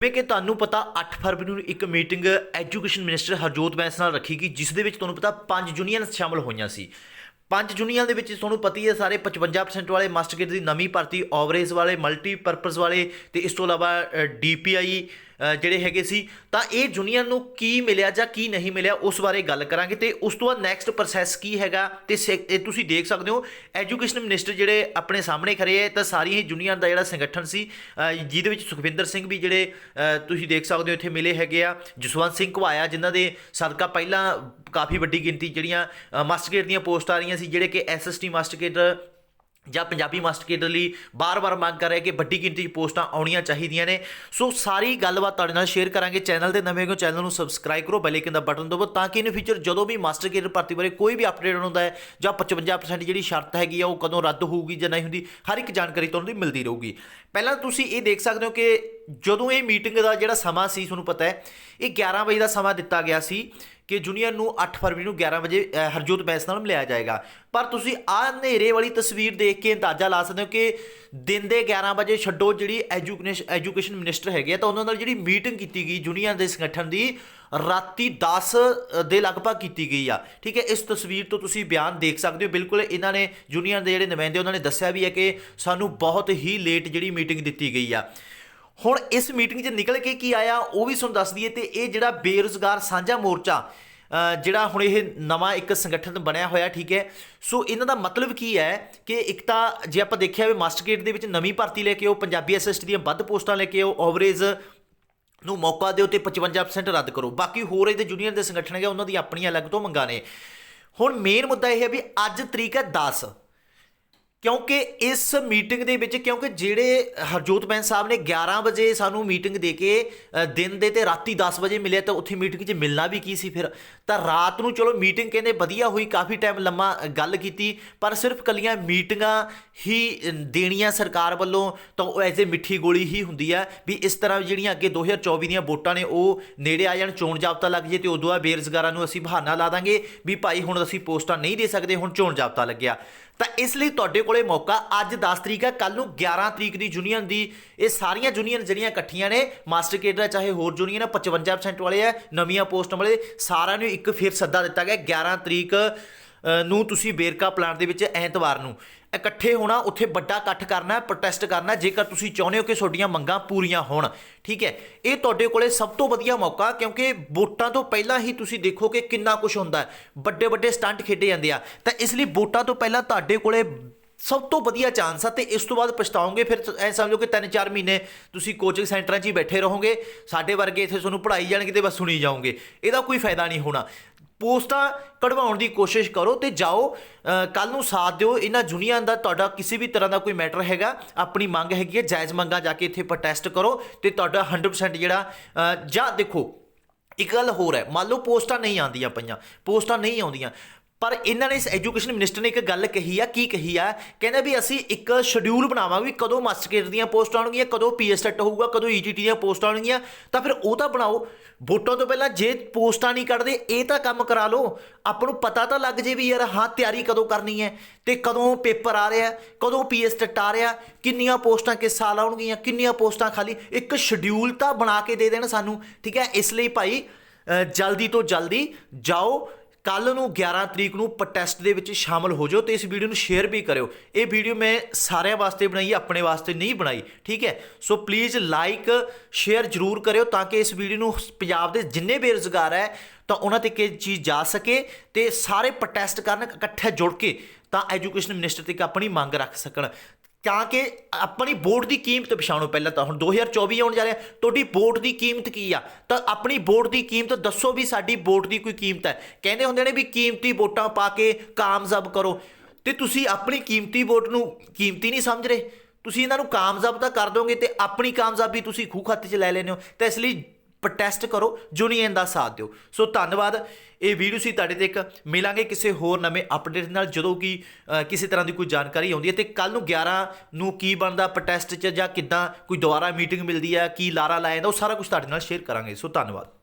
ਜਿਵੇਂ ਕਿ ਤੁਹਾਨੂੰ ਪਤਾ 8 ਫਰਵਰੀ ਨੂੰ ਇੱਕ meeting education minister Harjot Bains ਨਾਲ ਰੱਖੀ ਗਈ, ਜਿਸ ਦੇ ਵਿੱਚ ਤੁਹਾਨੂੰ ਪਤਾ ਪੰਜ ਯੂਨੀਅਨ ਸ਼ਾਮਲ ਹੋਈਆਂ ਸੀ। ਪੰਜ ਯੂਨੀਅਨ ਦੇ ਵਿੱਚ ਤੁਹਾਨੂੰ ਪਤਾ ਹੀ ਹੈ ਸਾਰੇ 55% ਵਾਲੇ ਮਾਸਟਰ ਗ੍ਰੇਡ ਦੀ ਨਵੀਂ ਭਰਤੀ, ਓਵਰੇਜ ਵਾਲੇ, ਮਲਟੀਪਰਪਸ ਵਾਲੇ, ਤੇ ਇਸ ਤੋਂ ਇਲਾਵਾ ਡੀਪੀਆਈ ਜਿਹੜੇ ਹੈਗੇ ਸੀ, ਤਾਂ ਇਹ ਯੂਨੀਅਨ ਨੂੰ ਕੀ ਮਿਲਿਆ ਜਾਂ ਕੀ ਨਹੀਂ ਮਿਲਿਆ, ਉਸ ਬਾਰੇ ਗੱਲ ਕਰਾਂਗੇ। ਤੇ ਉਸ ਤੋਂ ਬਾਅਦ ਨੈਕਸਟ ਪ੍ਰੋਸੈਸ ਕੀ ਹੈਗਾ, ਤੇ ਸੇ- ਇਹ ਤੁਸੀਂ ਦੇਖ ਸਕਦੇ ਹੋ ਐਜੂਕੇਸ਼ਨ ਮਿਨਿਸਟਰ ਜਿਹੜੇ ਆਪਣੇ ਸਾਹਮਣੇ ਖੜੇ ਹੈ ਤਾਂ ਸਾਰੀ ਹੀ ਯੂਨੀਅਨ ਦਾ ਜਿਹੜਾ ਸੰਗਠਨ ਸੀ ਜਿਹਦੇ ਵਿੱਚ ਸੁਖਵਿੰਦਰ ਸਿੰਘ ਵੀ ਜਿਹੜੇ ਤੁਸੀਂ ਦੇਖ ਸਕਦੇ ਹੋ ਇੱਥੇ ਮਿਲੇ ਹੈਗੇ ਆ, ਜਸਵੰਤ ਸਿੰਘ ਘਵਾਇਆ, ਜਿਨ੍ਹਾਂ ਦੇ ਸਦਕਾ ਪਹਿਲਾਂ ਕਾਫੀ ਵੱਡੀ ਗਿਣਤੀ ਜਿਹੜੀਆਂ ਮਾਸਟਰਗੇਟ ਦੀਆਂ ਪੋਸਟ ਆ ਰਹੀਆਂ ਸੀ, ਜਿਹੜੇ ਕਿ ਐਸਐਸਟੀ ਮਾਸਟਰ ਜਾਂ ਪੰਜਾਬੀ ਮਾਸਟਰ ਕੇਡਰ ਲਈ ਬਾਰ-ਬਾਰ ਮੰਗ ਕਰ ਰਿਹਾ ਕਿ ਵੱਡੀ ਗਿਣਤੀ 'ਚ ਪੋਸਟਾਂ ਆਉਣੀਆਂ ਚਾਹੀਦੀਆਂ ਨੇ। ਸੋ ਸਾਰੀ ਗੱਲਬਾਤ ਤੁਹਾਡੇ ਨਾਲ ਸ਼ੇਅਰ ਕਰਾਂਗੇ। ਚੈਨਲ ਤੇ ਨਵੇਂ ਹੋ ਚੈਨਲ ਨੂੰ ਸਬਸਕ੍ਰਾਈਬ ਕਰੋ ਬੈਲ ਆਈਕਨ ਦਾ ਬਟਨ ਦਬਾਓ ਤਾਂ ਕਿ ਇਨ ਫਿਊਚਰ ਜਦੋਂ ਵੀ ਮਾਸਟਰ ਕੇਡਰ ਭਰਤੀ ਬਾਰੇ ਕੋਈ ਵੀ ਅਪਡੇਟ ਹੁੰਦਾ ਹੈ ਜਾਂ 55% ਜਿਹੜੀ ਸ਼ਰਤ ਹੈਗੀ ਆ ਉਹ ਕਦੋਂ ਰੱਦ ਹੋਊਗੀ ਜਾਂ ਨਹੀਂ ਹੁੰਦੀ, ਹਰ ਇੱਕ ਜਾਣਕਾਰੀ ਤੁਹਾਨੂੰ ਦੀ ਮਿਲਦੀ ਰਹੂਗੀ। ਪਹਿਲਾਂ ਤੁਸੀਂ ਇਹ ਦੇਖ ਸਕਦੇ ਹੋ ਕਿ ਜਦੋਂ ਇਹ ਮੀਟਿੰਗ ਦਾ ਜਿਹੜਾ ਸਮਾਂ ਸੀ, ਤੁਹਾਨੂੰ ਪਤਾ ਹੈ, ਇਹ 11 ਵਜੇ ਦਾ ਸਮਾਂ ਦਿੱਤਾ ਗਿਆ ਸੀ। ਕਿ ਜੂਨੀਅਰ ਨੂੰ 8 ਫਰਵਰੀ ਨੂੰ 11 ਵਜੇ ਹਰਜੋਤ ਬੈਂਸ ਨਾਲ ਮਿਲਾਇਆ ਜਾਏਗਾ। ਪਰ ਤੁਸੀਂ ਆਹ ਹਨੇਰੇ ਵਾਲੀ ਤਸਵੀਰ ਦੇਖ ਕੇ ਅੰਦਾਜ਼ਾ ਲਾ ਸਕਦੇ ਹੋ ਕਿ ਦਿਨ ਦੇ 11 ਵਜੇ ਛੱਡੋ ਜਿਹੜੀ ਐਜੂਕੇਸ਼ਨ ਐਜੂਕੇਸ਼ਨ ਮਿਨਿਸਟਰ ਹੈਗੇ ਆ, ਤਾਂ ਉਹਨਾਂ ਨਾਲ ਜਿਹੜੀ ਮੀਟਿੰਗ ਕੀਤੀ ਗਈ ਜੂਨੀਅਰ ਦੇ ਸੰਗਠਨ ਦੀ, ਰਾਤੀ 10 ਦੇ ਲਗਭਗ ਕੀਤੀ ਗਈ ਆ। ਠੀਕ ਹੈ, ਇਸ ਤਸਵੀਰ ਤੋਂ ਤੁਸੀਂ ਬਿਆਨ ਦੇਖ ਸਕਦੇ ਹੋ। ਬਿਲਕੁਲ ਇਹਨਾਂ ਨੇ ਜੂਨੀਅਰ ਦੇ ਜਿਹੜੇ ਨੁਮਾਇੰਦੇ, ਉਹਨਾਂ ਨੇ ਦੱਸਿਆ ਵੀ ਹੈ ਕਿ ਸਾਨੂੰ ਬਹੁਤ ਹੀ ਲੇਟ ਜਿਹੜੀ ਮੀਟਿੰਗ ਦਿੱਤੀ ਗਈ ਆ। ਹੁਣ ਇਸ ਮੀਟਿੰਗ 'ਚ ਨਿਕਲ ਕੇ ਕੀ ਆਇਆ, ਉਹ ਵੀ ਤੁਹਾਨੂੰ ਦੱਸ ਦਈਏ ਤੇ ਇਹ ਜਿਹੜਾ ਬੇਰੁਜ਼ਗਾਰ ਸਾਂਝਾ ਮੋਰਚਾ ਜਿਹੜਾ ਹੁਣ ਇਹ ਨਵਾਂ ਇੱਕ ਸੰਗਠਨ ਬਣਿਆ ਹੋਇਆ, ਠੀਕ ਹੈ? ਸੋ ਇਹਨਾਂ ਦਾ ਮਤਲਬ ਕੀ ਹੈ ਕਿ ਇੱਕ ਤਾਂ ਜੇ ਆਪਾਂ ਦੇਖਿਆ ਵੀ ਮਾਸਟਰਗੇਟ ਦੇ ਵਿੱਚ ਨਵੀਂ ਭਰਤੀ ਲੈ ਕੇ ਆਓ, ਪੰਜਾਬੀ ਐਸਐਸਟੀ ਦੀਆਂ ਵੱਧ ਪੋਸਟਾਂ ਲੈ ਕੇ ਆਓ, ਓਵਰੇਜ ਨੂੰ ਮੌਕਾ ਦਿਓ ਤੇ 55% ਰੱਦ ਕਰੋ। ਬਾਕੀ ਹੋਰ ਇਹਦੇ ਜੂਨੀਅਰ ਦੇ ਸੰਗਠਨ ਹੈਗੇ ਉਹਨਾਂ ਦੀ ਆਪਣੀਆਂ ਅਲੱਗ ਤੋਂ ਮੰਗਾਂ ਨੇ। ਹੁਣ ਮੇਨ ਮੁੱਦਾ ਇਹ ਹੈ ਵੀ ਅੱਜ ਤਰੀਕ ਹੈ 10 ਕਿਉਂਕਿ ਇਸ ਮੀਟਿੰਗ ਦੇ ਵਿੱਚ, ਕਿਉਂਕਿ ਜਿਹੜੇ ਹਰਜੋਤ ਬੈਂਸ ਸਾਹਿਬ ਨੇ 11 ਵਜੇ ਸਾਨੂੰ ਮੀਟਿੰਗ ਦੇ ਕੇ ਦਿਨ ਦੇ ਤੇ ਰਾਤੀ 10 ਵਜੇ ਮਿਲਿਆ, ਤਾਂ ਉੱਥੇ ਮੀਟਿੰਗ 'ਚ ਮਿਲਣਾ ਵੀ ਕੀ ਸੀ ਫਿਰ? ਤਾਂ ਰਾਤ ਨੂੰ ਚਲੋ ਮੀਟਿੰਗ ਕਹਿੰਦੇ ਵਧੀਆ ਹੋਈ, ਕਾਫੀ ਟਾਈਮ ਲੰਮਾ ਗੱਲ ਕੀਤੀ, ਪਰ ਸਿਰਫ ਕੱਲੀਆਂ ਮੀਟਿੰਗਾਂ ਹੀ ਦੇਣੀਆਂ ਸਰਕਾਰ ਵੱਲੋਂ, ਤਾਂ ਉਹ ਐਜ਼ ਏ ਮਿੱਠੀ ਗੋਲੀ ਹੀ ਹੁੰਦੀ ਆ, ਵੀ ਇਸ ਤਰ੍ਹਾਂ ਜਿਹੜੀਆਂ ਅੱਗੇ 2024 ਦੀਆਂ ਵੋਟਾਂ ਨੇ, ਉਹ ਨੇੜੇ ਆ ਜਾਣ, ਚੋਣ ਜਾਬਤਾ ਲੱਗ ਜੇ, ਤੇ ਉਦੋਂ ਆ ਬੇਰੁਜ਼ਗਾਰਾਂ ਨੂੰ ਅਸੀਂ ਬਹਾਨਾ ਲਾ ਦਾਂਗੇ, ਵੀ ਭਾਈ ਹੁਣ ਅਸੀਂ ਪੋਸਟਾਂ ਨਹੀਂ ਦੇ ਸਕਦੇ, ਹੁਣ ਚੋਣ ਜਾਬਤਾ ਲੱਗਿਆ। ਤਾਂ ਇਸ ਲਈ ਤੁਹਾਡੇ ਕੋਲੇ ਮੌਕਾ ਅੱਜ 10 ਤਰੀਕ ਹੈ ਕੱਲ ਨੂੰ 11 ਤਰੀਕ ਦੀ ਯੂਨੀਅਨ ਦੀ। ਇਹ ਸਾਰੀਆਂ ਯੂਨੀਅਨ ਜਿਹੜੀਆਂ ਇਕੱਠੀਆਂ ਨੇ, ਮਾਸਟਰ ਕੇਡਰ ਹੈ, ਚਾਹੇ ਹੋਰ ਯੂਨੀਅਨ ਹੈ 55% ਵਾਲੇ ਹੈ, ਨਵੀਆਂ ਪੋਸਟਾਂ ਵਾਲੇ, ਸਾਰਿਆਂ ਨੂੰ ਇੱਕ ਫਿਰ ਸੱਦਾ ਦਿੱਤਾ ਗਿਆ 11 ਤਰੀਕ ਨੂੰ ਤੁਸੀਂ ਬੇਰਕਾ ਪਲਾਂਟ ਦੇ ਵਿੱਚ ਐਤਵਾਰ ਨੂੰ। ਇਕੱਠੇ ਹੋਣਾ, ਉੱਥੇ ਵੱਡਾ ਇਕੱਠ ਕਰਨਾ ਪ੍ਰੋਟੈਸਟ ਕਰਨਾ ਜੇਕਰ ਤੁਸੀਂ ਚਾਹੁੰਦੇ ਹੋ ਕਿ ਤੁਹਾਡੀਆਂ ਮੰਗਾਂ ਪੂਰੀਆਂ ਹੋਣ। ਠੀਕ ਹੈ? ਇਹ ਤੁਹਾਡੇ ਕੋਲੇ ਸਭ ਤੋਂ ਵਧੀਆ ਮੌਕਾ, ਕਿਉਂਕਿ ਵੋਟਾਂ ਤੋਂ ਪਹਿਲਾਂ ਹੀ ਤੁਸੀਂ ਦੇਖੋ ਕਿ ਕਿੰਨਾ ਕੁਝ ਹੁੰਦਾ ਹੈ। ਵੱਡੇ ਵੱਡੇ ਸਟੰਟ ਖੇਡੇ ਜਾਂਦੇ ਆ। ਤਾਂ ਇਸ ਲਈ ਵੋਟਾਂ ਤੋਂ ਪਹਿਲਾਂ ਤੁਹਾਡੇ ਕੋਲੇ ਸਭ ਤੋਂ ਵਧੀਆ ਚਾਂਸ ਆ, ਤੇ ਇਸ ਤੋਂ ਬਾਅਦ ਪਛਤਾਓਗੇ, ਫਿਰ ਐ ਸਮਝੋ ਕਿ 3-4 ਮਹੀਨੇ ਤੁਸੀਂ ਕੋਚਿੰਗ ਸੈਂਟਰਾਂ 'ਚ ਹੀ ਬੈਠੇ ਰਹੋਗੇ, ਸਾਡੇ ਵਰਗੇ ਇੱਥੇ ਤੁਹਾਨੂੰ ਪੜ੍ਹਾਈ ਜਾਣਗੇ ਤੇ ਬਸ ਸੁਣੀ ਜਾਓਗੇ। ਇਹਦਾ ਕੋਈ ਫਾਇਦਾ ਨਹੀਂ ਹੋਣਾ। ਪੋਸਟਾਂ ਕਢਵਾਉਣ ਦੀ ਕੋਸ਼ਿਸ਼ ਕਰੋ ਤੇ ਜਾਓ ਕੱਲ ਨੂੰ ਸਾਥ ਦਿਓ। ਇਹਨਾਂ ਜੁਨੀਆਂ ਦਾ ਤੁਹਾਡਾ ਕਿਸੇ ਵੀ ਤਰ੍ਹਾਂ ਦਾ ਕੋਈ ਮੈਟਰ ਹੈਗਾ ਆਪਣੀ ਮੰਗ ਹੈਗੀ ਹੈ ਜਾਇਜ਼ ਮੰਗਾਂ ਜਾ ਕੇ ਇੱਥੇ ਪ੍ਰੋਟੈਸਟ ਕਰੋ ਤੇ ਤੁਹਾਡਾ 100% ਜਿਹੜਾ ਅ, ਜਾਂ ਦੇਖੋ ਇੱਕ ਗੱਲ ਹੋਰ ਹੈ ਮੰਨ ਲਓ ਪੋਸਟਾਂ ਨਹੀਂ ਆਉਂਦੀਆਂ ਪਈਆਂ ਪੋਸਟਾਂ ਨਹੀਂ ਆਉਂਦੀਆਂ। ਪਰ ਇਹਨਾਂ ਨੇ ਇਸ ਐਜੂਕੇਸ਼ਨ ਮਿਨਿਸਟਰ ਨੇ ਇੱਕ ਗੱਲ ਕਹੀ ਆ, ਕੀ ਕਹੀ ਆ? ਕਹਿੰਦਾ ਵੀ ਅਸੀਂ ਇੱਕ ਸ਼ਡਿਊਲ ਬਣਾਵਾਂਗੇ ਵੀ ਕਦੋਂ ਮਾਸਟਰ ਦੀਆਂ ਪੋਸਟਾਂ ਆਉਣਗੀਆਂ, ਕਦੋਂ ਪੀਐਸਟੈਟ ਹੋਊਗਾ, ਕਦੋਂ ਈਟੀਟੀ ਦੀਆਂ ਪੋਸਟਾਂ ਆਉਣਗੀਆਂ, ਤਾਂ ਫਿਰ ਉਹ ਤਾਂ ਬਣਾਓ। ਵੋਟਾਂ ਤੋਂ ਪਹਿਲਾਂ ਜੇ ਪੋਸਟਾਂ ਨਹੀਂ ਕੱਢਦੇ, ਇਹ ਤਾਂ ਕੰਮ ਕਰਾ ਲਓ। ਆਪਾਂ ਨੂੰ ਪਤਾ ਤਾਂ ਲੱਗ ਜੇ ਵੀ ਯਾਰ, ਹਾਂ, ਤਿਆਰੀ ਕਦੋਂ ਕਰਨੀ ਹੈ ਤੇ ਕਦੋਂ ਪੇਪਰ ਆ ਰਿਹਾ, ਕਦੋਂ ਪੀਐਸਟੈਟ ਆ ਰਿਹਾ, ਕਿੰਨੀਆਂ ਪੋਸਟਾਂ ਕਿਸ ਸਾਲ ਆਉਣਗੀਆਂ, ਕਿੰਨੀਆਂ ਪੋਸਟਾਂ ਖਾਲੀ। ਇੱਕ ਸ਼ਡਿਊਲ ਤਾਂ ਬਣਾ ਕੇ ਦੇ ਦੇਣ ਸਾਨੂੰ, ਠੀਕ ਹੈ? ਇਸ ਲਈ ਭਾਈ ਜਲਦੀ ਤੋਂ ਜਲਦੀ ਜਾਓ ਕੱਲ ਨੂੰ 11 ਤਰੀਕ ਨੂੰ ਪ੍ਰੋਟੈਸਟ ਦੇ ਵਿੱਚ ਸ਼ਾਮਲ ਹੋ ਜਾਓ ਤੇ ਇਸ ਵੀਡੀਓ ਨੂੰ ਸ਼ੇਅਰ ਵੀ ਕਰਿਓ। ਇਹ ਵੀਡੀਓ ਮੈਂ ਸਾਰਿਆਂ ਵਾਸਤੇ ਬਣਾਈ ਹੈ, ਆਪਣੇ ਵਾਸਤੇ ਨਹੀਂ ਬਣਾਈ, ਠੀਕ ਹੈ? ਸੋ ਪਲੀਜ਼ ਲਾਈਕ ਸ਼ੇਅਰ ਜਰੂਰ ਕਰਿਓ ਤਾਂ ਕਿ ਇਸ ਵੀਡੀਓ ਨੂੰ ਪੰਜਾਬ ਦੇ ਜਿੰਨੇ ਬੇਰੁਜ਼ਗਾਰ ਹੈ ਤਾਂ ਉਹਨਾਂ ਤੱਕ ਇਹ ਚੀਜ਼ ਜਾ ਸਕੇ ਤੇ ਸਾਰੇ ਪ੍ਰੋਟੈਸਟ ਕਰਨ ਇਕੱਠੇ ਜੁੜ ਕੇ ਤਾਂ ਐਜੂਕੇਸ਼ਨ ਮਿਨਿਸਟਰ ਤੱਕ ਆਪਣੀ ਮੰਗ ਰੱਖ ਸਕਣ। ਤਾਂ ਕਿ ਆਪਣੀ ਵੋਟ ਦੀ ਕੀਮਤ ਪਛਾਣੋ ਪਹਿਲਾਂ ਤਾਂ। ਹੁਣ 2024 ਆਉਣ ਜਾ ਰਿਹਾ, ਤੁਹਾਡੀ ਵੋਟ ਦੀ ਕੀਮਤ ਕੀ ਆ? ਤਾਂ ਆਪਣੀ ਵੋਟ ਦੀ ਕੀਮਤ ਦੱਸੋ ਵੀ ਸਾਡੀ ਵੋਟ ਦੀ ਕੋਈ ਕੀਮਤ ਹੈ। ਕਹਿੰਦੇ ਹੁੰਦੇ ਨੇ ਵੀ ਕੀਮਤੀ ਵੋਟਾਂ ਪਾ ਕੇ ਕਾਮਯਾਬ ਕਰੋ। ਤੇ ਤੁਸੀਂ ਆਪਣੀ ਕੀਮਤੀ ਵੋਟ ਨੂੰ ਕੀਮਤੀ ਨਹੀਂ ਸਮਝ ਰਹੇ। ਤੁਸੀਂ ਇਹਨਾਂ ਨੂੰ ਕਾਮਯਾਬ ਤਾਂ ਕਰ ਦੋਗੇ ਤੇ ਆਪਣੀ ਕਾਮਯਾਬੀ ਤੁਸੀਂ ਖੂਹ ਖਾਤੇ 'ਚ ਲੈ ਲੈਨੇ ਹੋ। ਤਾਂ ਇਸ ਲਈ ਪ੍ਰੋਟੈਸਟ ਕਰੋ ਯੂਨੀਅਨ ਦਾ ਸਾਥ ਦਿਓ। ਸੋ ਧੰਨਵਾਦ। ਇਹ ਵੀਡੀਓ ਸੀ ਤੁਹਾਡੇ ਤੱਕ ਮਿਲਾਂਗੇ ਕਿਸੇ ਹੋਰ ਨਵੇਂ ਅਪਡੇਟ ਨਾਲ, ਜਦੋਂ ਕਿ ਕਿਸੇ ਤਰ੍ਹਾਂ ਦੀ ਕੋਈ ਜਾਣਕਾਰੀ ਆਉਂਦੀ ਹੈ। ਤੇ ਕੱਲ ਨੂੰ 11 ਨੂੰ ਕੀ ਬਣਦਾ ਪ੍ਰੋਟੈਸਟ 'ਚ ਜਾਂ ਕਿੱਦਾਂ ਕੋਈ ਦੁਬਾਰਾ ਮੀਟਿੰਗ ਮਿਲਦੀ ਹੈ, ਕੀ ਲਾਰਾ ਲਾਇਆ ਜਾਂਦਾ, ਉਹ ਸਾਰਾ ਕੁਝ ਤੁਹਾਡੇ ਨਾਲ ਸ਼ੇਅਰ ਕਰਾਂਗੇ। ਸੋ ਧੰਨਵਾਦ।